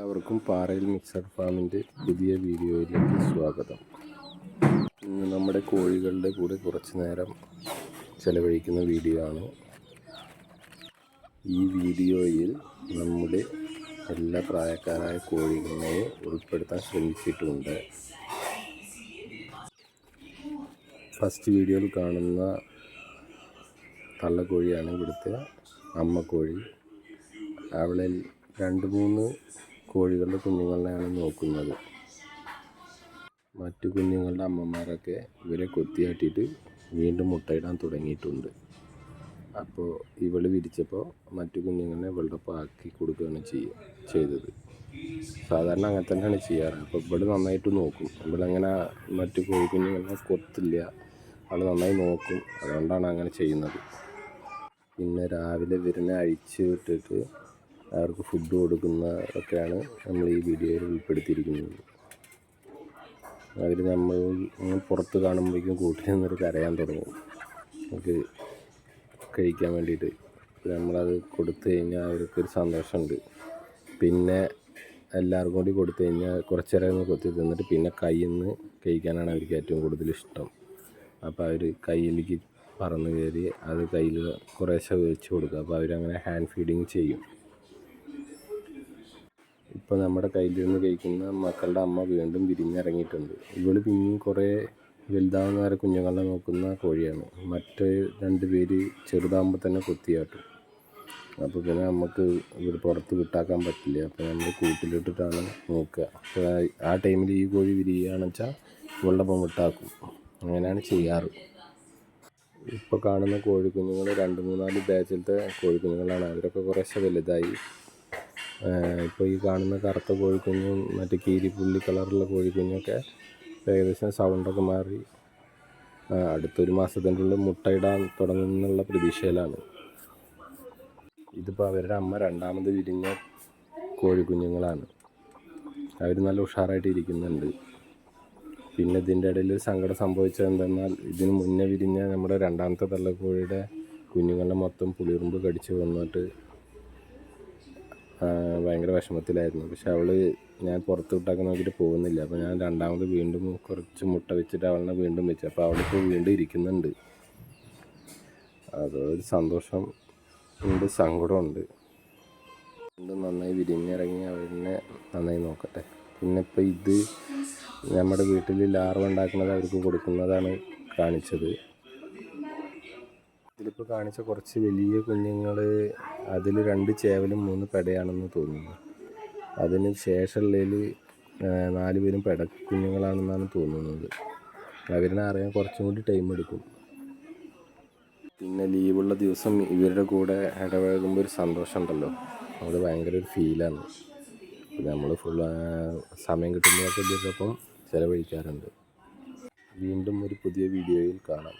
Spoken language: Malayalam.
എല്ലാവർക്കും പാറയിൽ മിക്സഡ് ഫാമിന്റെ പുതിയ വീഡിയോയിലേക്ക് സ്വാഗതം. ഇന്ന് നമ്മുടെ കോഴികളുടെ കൂടെ കുറച്ച് നേരം ചെലവഴിക്കുന്ന വീഡിയോ ആണ്. ഈ വീഡിയോയിൽ നമ്മുടെ എല്ലാ പ്രായക്കാരായ കോഴികളെ ഉൾപ്പെടുത്താൻ ശ്രമിച്ചിട്ടുണ്ട്. ഫസ്റ്റ് വീഡിയോയിൽ കാണുന്ന തള്ളക്കോഴിയാണ് ഇവിടുത്തെ അമ്മക്കോഴി. അവളിൽ രണ്ട് മൂന്ന് കോഴികളുടെ കുഞ്ഞുങ്ങളെയാണ് നോക്കുന്നത്. മറ്റു കുഞ്ഞുങ്ങളുടെ അമ്മമാരൊക്കെ ഇവരെ കൊത്തിയാട്ടിയിട്ട് വീണ്ടും മുട്ടയിടാൻ തുടങ്ങിയിട്ടുണ്ട്. അപ്പോൾ ഇവൾ വിരിച്ചപ്പോൾ മറ്റു കുഞ്ഞുങ്ങളെ ഇവളുടെ പാക്കി കൊടുക്കുകയാണ് ചെയ്യുക ചെയ്തത്. സാധാരണ അങ്ങനെ തന്നെയാണ് ചെയ്യാറ്. അപ്പോൾ ഇവിടെ നന്നായിട്ട് നോക്കും. ഇവളങ്ങനെ മറ്റു കോഴി കുഞ്ഞുങ്ങളെ കൊത്തില്ല. അവൾ നന്നായി നോക്കും. അതുകൊണ്ടാണ് അങ്ങനെ ചെയ്യുന്നത്. പിന്നെ രാവിലെ വിരനെ അഴിച്ചു വിട്ടിട്ട് അവർക്ക് ഫുഡ് കൊടുക്കുന്ന ഒക്കെയാണ് നമ്മൾ ഈ വീഡിയോയിൽ ഉൾപ്പെടുത്തിയിരിക്കുന്നത്. അവർ നമ്മൾ പുറത്ത് കാണുമ്പോഴേക്കും കൂട്ടിൽ നിന്നൊരു കരയാൻ തുടങ്ങും. നമുക്ക് കഴിക്കാൻ വേണ്ടിയിട്ട്. നമ്മളത് കൊടുത്തു കഴിഞ്ഞാൽ അവർക്കൊരു സന്തോഷമുണ്ട്. പിന്നെ എല്ലാവർക്കും കൂടി കൊടുത്തു കഴിഞ്ഞാൽ കുറച്ച് നേരം ഒന്ന് കൊത്തി തിന്നിട്ട് പിന്നെ കയ്യിൽ നിന്ന് കഴിക്കാനാണ് അവർക്ക് ഏറ്റവും കൂടുതൽ ഇഷ്ടം. അപ്പോൾ അവർ കയ്യിലേക്ക് പറന്ന് കയറി അത് കയ്യിൽ കുറേശ്ശെ വെച്ച് കൊടുക്കുക അപ്പോൾ അവരങ്ങനെ ഹാൻഡ് ഫീഡിങ് ചെയ്യും. ഇപ്പോൾ നമ്മുടെ കയ്യിലിരുന്ന് കഴിക്കുന്ന മക്കളുടെ അമ്മ വീണ്ടും വിരിഞ്ഞിറങ്ങിയിട്ടുണ്ട്. ഇവൾ പിന്നെയും കുറേ വലുതാവുന്ന വരെ കുഞ്ഞുങ്ങളെ നോക്കുന്ന കോഴിയാണ്. മറ്റ് രണ്ട് പേര് ചെറുതാകുമ്പോൾ തന്നെ കൊത്തിയാട്ടും അപ്പോൾ പിന്നെ നമുക്ക് ഇവർ പുറത്ത് വിട്ടാക്കാൻ പറ്റില്ല. അപ്പോൾ നമ്മൾ കൂട്ടിലിട്ടിട്ടാണ് നോക്കുക. അപ്പോൾ ആ ടൈമിൽ ഈ കോഴി വിരിയുകയാണെന്ന് വെച്ചാൽ ഇവളുടെ ഒപ്പം വിട്ടാക്കും. അങ്ങനെയാണ് ചെയ്യാറ്. ഇപ്പോൾ കാണുന്ന കോഴിക്കുഞ്ഞുങ്ങൾ രണ്ട് മൂന്നാൽ ബാച്ചിലത്തെ കോഴിക്കുഞ്ഞുങ്ങളാണ്. അവരൊക്കെ കുറേശ്ശെ വലുതായി. ഇപ്പോൾ ഈ കാണുന്ന കറുത്ത കോഴിക്കുഞ്ഞും മറ്റേ കീരിപ്പുള്ളി കളറുള്ള കോഴിക്കുഞ്ഞൊക്കെ ഏകദേശം സൗണ്ടൊക്കെ മാറി. അടുത്തൊരു മാസത്തിന്റെ ഉള്ളിൽ മുട്ടയിടാൻ തുടങ്ങുന്നുള്ള പ്രതീക്ഷയിലാണ്. ഇതിപ്പോൾ അവരുടെ അമ്മ രണ്ടാമത് വിരിഞ്ഞ കോഴിക്കുഞ്ഞുങ്ങളാണ്. അവർ നല്ല ഉഷാറായിട്ട് ഇരിക്കുന്നുണ്ട്. പിന്നെ ഇതിന്റെ ഇടയിൽ സങ്കടം സംഭവിച്ചത് എന്തെന്നാൽ ഇതിന് മുന്നേ വിരിഞ്ഞ നമ്മുടെ രണ്ടാമത്തെ തള്ളക്കോഴിയുടെ കുഞ്ഞുങ്ങളെ മൊത്തം പുളിറുമ്പ് കടിച്ചു വന്നിട്ട് ഭയങ്കര വിഷമത്തിലായിരുന്നു. പക്ഷെ അവൾ ഞാൻ പുറത്ത് വിട്ടൊക്കെ നോക്കിയിട്ട് പോകുന്നില്ല. അപ്പോൾ ഞാൻ രണ്ടാമത് വീണ്ടും കുറച്ച് മുട്ട വെച്ചിട്ട് അവളിനെ വീണ്ടും വെച്ചു. അപ്പോൾ അവളിപ്പോൾ വീണ്ടും ഇരിക്കുന്നുണ്ട്. അതൊരു സന്തോഷം ഉണ്ട് സങ്കടമുണ്ട്. വീണ്ടും നന്നായി വിരിഞ്ഞിറങ്ങി അവരിനെ നന്നായി നോക്കട്ടെ. പിന്നെ ഇപ്പോൾ ഇത് നമ്മുടെ വീട്ടിൽ ലാർവ ഉണ്ടാക്കുന്നത് അവർക്ക് കൊടുക്കുന്നതാണ് കാണിച്ചത്. ഇതിലിപ്പോൾ കാണിച്ച കുറച്ച് വലിയ കുഞ്ഞുങ്ങൾ അതിൽ രണ്ട് ചേവലും മൂന്ന് പെടയാണെന്ന് തോന്നുന്നു. അതിന് ശേഷമുള്ളതിൽ നാല് പേരും പെട കുഞ്ഞുങ്ങളാണെന്നാണ് തോന്നുന്നത്. അവരിനെ അറിയാൻ കുറച്ചും കൂടി ടൈം എടുക്കും. പിന്നെ ലീവുള്ള ദിവസം ഇവരുടെ കൂടെ ഇടപഴകുമ്പോൾ ഒരു സന്തോഷം ഉണ്ടല്ലോ അത് ഭയങ്കര ഒരു ഫീലാണ് നമ്മൾ ഫുൾ സമയം കിട്ടുമ്പോഴൊക്കെ ഇതിനൊപ്പം ചിലവഴിക്കാറുണ്ട്. വീണ്ടും ഒരു പുതിയ വീഡിയോയിൽ കാണാം.